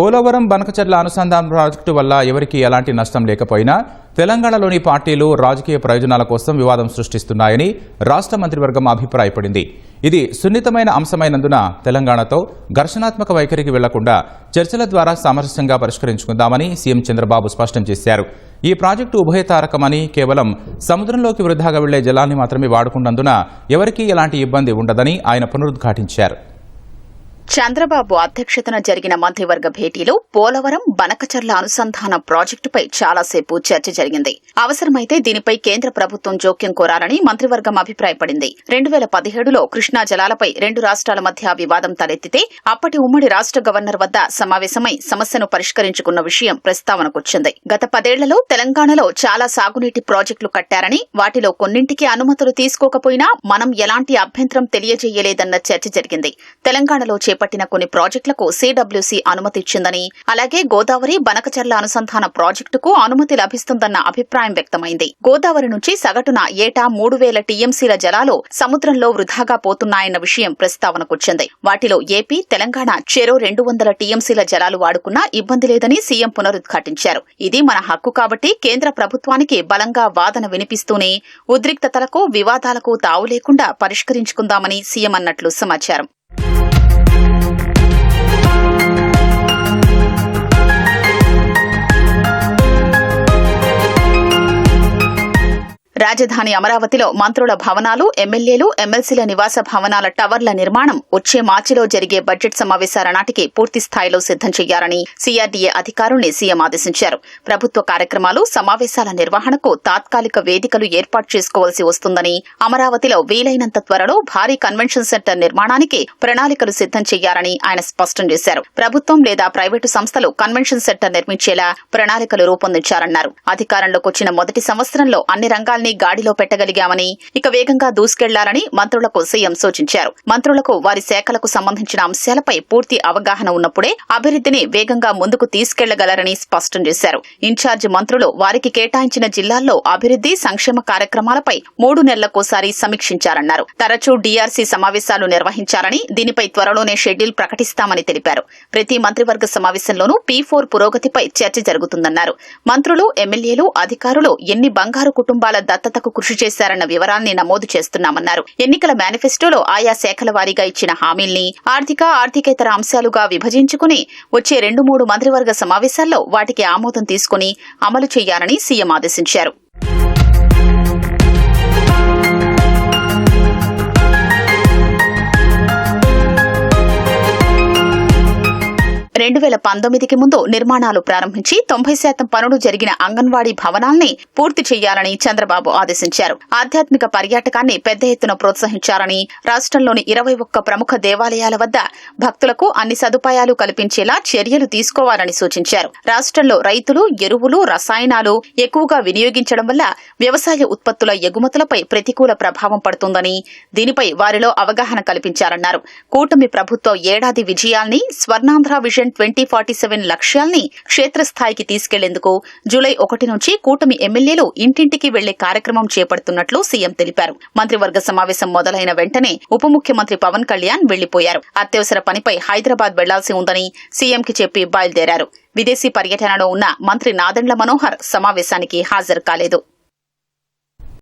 పోలవరం బనకచర్ల అనుసంధాన ప్రాజెక్టు వల్ల ఎవరికీ ఎలాంటి నష్టం లేకపోయినా తెలంగాణలోని పార్టీలు రాజకీయ ప్రయోజనాల కోసం వివాదం సృష్టిస్తున్నాయని రాష్ట్ర మంత్రివర్గం అభిప్రాయపడింది. ఇది సున్నితమైన అంశమైనందున తెలంగాణతో ఘర్షణాత్మక వైఖరికి వెళ్ళకుండా చర్చల ద్వారా సామరస్యంగా పరిష్కరించుకుందామని సీఎం చంద్రబాబు స్పష్టం చేశారు. ఈ ప్రాజెక్టు ఉభయతారకమని కేవలం సముద్రంలోకి వృధాగా వెళ్ళే జలాన్ని మాత్రమే వాడుకున్నందున ఎవరికీ ఎలాంటి ఇబ్బంది ఉండదని ఆయన పునరుద్ఘాటించారు. చంద్రబాబు అధ్యక్షతన జరిగిన మంత్రివర్గ భేటీలో పోలవరం బనకచర్ల అనుసంధాన ప్రాజెక్టుపై చాలాసేపు చర్చ జరిగింది. అవసరమైతే దీనిపై కేంద్ర ప్రభుత్వం జోక్యం కోరాలని మంత్రివర్గం అభిప్రాయపడింది. రెండు వేల పదిహేడులో కృష్ణా జలాలపై రెండు రాష్ట్రాల మధ్య వివాదం తలెత్తితే అప్పటి ఉమ్మడి రాష్ట్ర గవర్నర్ వద్ద సమావేశమై సమస్యను పరిష్కరించుకున్న విషయం ప్రస్తావనకొచ్చింది. గత పదేళ్ళలో తెలంగాణలో చాలా సాగునీటి ప్రాజెక్టులు కట్టారని వాటిలో కొన్నింటికి అనుమతులు తీసుకోకపోయినా మనం ఎలాంటి అభ్యంతరం తెలియజేయలేదన్న చర్చ జరిగింది. తెలంగాణలో చేపట్టిన కొన్ని ప్రాజెక్టులకు సీడబ్ల్యూసీ అనుమతి ఇచ్చిందని అలాగే గోదావరి బనకచర్ల అనుసంధాన ప్రాజెక్టుకు అనుమతి లభిస్తుందన్న అభిప్రాయం వ్యక్తమైంది. గోదావరి నుంచి సగటున ఏటా మూడు వేల టీఎంసీల జలాలు సముద్రంలో వృధాగా పోతున్నాయన్న విషయం ప్రస్తావనకొచ్చింది వాటిలో ఏపీ తెలంగాణ చెరో రెండు వందల టీఎంసీల జలాలు వాడుకున్నా ఇబ్బంది లేదని సీఎం పునరుద్ఘాటించారు. ఇది మన హక్కు కాబట్టి కేంద్ర ప్రభుత్వానికి బలంగా వాదన వినిపిస్తూనే ఉద్రిక్తతలకు వివాదాలకు తావు లేకుండా పరిష్కరించుకుందామని సీఎం అన్నట్లు సమాచారం. రాజధాని అమరావతిలో మంత్రుల భవనాలు ఎమ్మెల్యేలు ఎమ్మెల్సీల నివాస భవనాల టవర్ల నిర్మాణం వచ్చే మార్చిలో జరిగే బడ్జెట్ సమావేశాల నాటికి పూర్తి స్థాయిలో సిద్దం చేయాలని సీఆర్డీఏ అధికారుల్ని సీఎం ఆదేశించారు. ప్రభుత్వ కార్యక్రమాలు సమావేశాల నిర్వహణకు తాత్కాలిక వేదికలు ఏర్పాటు చేసుకోవాల్సి వస్తుందని అమరావతిలో వీలైనంత త్వరలో భారీ కన్వెన్షన్ సెంటర్ నిర్మాణానికి ప్రణాళికలు సిద్దం చేయాలని ఆయన స్పష్టం చేశారు. ప్రభుత్వం లేదా ప్రైవేటు సంస్థలు కన్వెన్షన్ సెంటర్ నిర్మించేలా ప్రణాళికలు రూపొందించారన్నారు అధికారంలోకి వచ్చిన మొదటి సంవత్సరంలో అన్ని రంగాల్ని గాడిలో పెట్టగలిగామని ఇక వేగంగా దూసుకెళ్ళాలని మంత్రులకు సీఎం సూచించారు. మంత్రులకు వారి శాఖలకు సంబంధించిన అంశాలపై పూర్తి అవగాహన ఉన్నప్పుడే అభివృద్ధిని వేగంగా ముందుకు తీసుకెళ్ళగలరని స్పష్టం చేశారు. ఇన్ఛార్జి మంత్రులు వారికి కేటాయించిన జిల్లాల్లో అభివృద్ది సంక్షేమ కార్యక్రమాలపై మూడు నెలలకోసారి సమీక్షించారన్నారు. తరచూ డీఆర్సీ సమావేశాలు నిర్వహించాలని దీనిపై త్వరలోనే షెడ్యూల్ ప్రకటిస్తామని తెలిపారు. ప్రతి మంత్రివర్గ సమావేశంలోనూ పీ ఫోర్ పురోగతిపై చర్చ జరుగుతుందన్నారు. మంత్రులు ఎమ్మెల్యేలు అధికారులు ఎన్ని బంగారు కుటుంబాల దత్తతకు కృషి చేశారన్న వివరాల్ని నమోదు చేస్తున్నామన్నారు. ఎన్నికల మేనిఫెస్టోలో ఆయా శాఖల వారీగా ఇచ్చిన హామీల్ని ఆర్థిక ఆర్థికేతర అంశాలుగా విభజించుకుని వచ్చే రెండు మూడు మంత్రివర్గ సమావేశాల్లో వాటికి ఆమోదం తీసుకుని అమలు చేయాలని సీఎం ఆదేశించారు. పంతొమ్మిదికి ముందు నిర్మాణాలు ప్రారంభించి తొంభై శాతం పనులు జరిగిన అంగన్వాడీ భవనాల్ని పూర్తి చేయాలని చంద్రబాబు ఆదేశించారు. ఆధ్యాత్మిక పర్యాటకాన్ని పెద్ద ఎత్తున ప్రోత్సహించాలని రాష్ట్రంలోని ఇరవై ఒక్క ప్రముఖ దేవాలయాల వద్ద భక్తులకు అన్ని సదుపాయాలు కల్పించేలా చర్యలు తీసుకోవాలని సూచించారు. రాష్ట్రంలో రైతులు ఎరువులు రసాయనాలు ఎక్కువగా వినియోగించడం వల్ల వ్యవసాయ ఉత్పత్తుల ఎగుమతులపై ప్రతికూల ప్రభావం పడుతుందని దీనిపై వారిలో అవగాహన కల్పించారన్నారు. కూటమి ప్రభుత్వ ఏడాది విజయాల్ని Swarnandhra vision twenty forty seven లక్ష్యాల్ని క్షేత్రస్థాయికి తీసుకెళ్ళేందుకు జూలై ఒకటి నుంచి కూటమి ఎమ్మెల్యేలు ఇంటింటికి వెళ్ళే కార్యక్రమం చేపడుతున్నట్లు సీఎం తెలిపారు. మంత్రివర్గ సమావేశం మొదలైన వెంటనే ఉప ముఖ్యమంత్రి పవన్ కళ్యాణ్ వెళ్ళిపోయారు. అత్యవసర పనిపై హైదరాబాద్ వెళ్ళాల్సి ఉందని సీఎంకి చెప్పి బయలుదేరారు. విదేశీ పర్యటనలో ఉన్న మంత్రి నాదెండ్ల మనోహర్ సమావేశానికి హాజరు కాలేదు.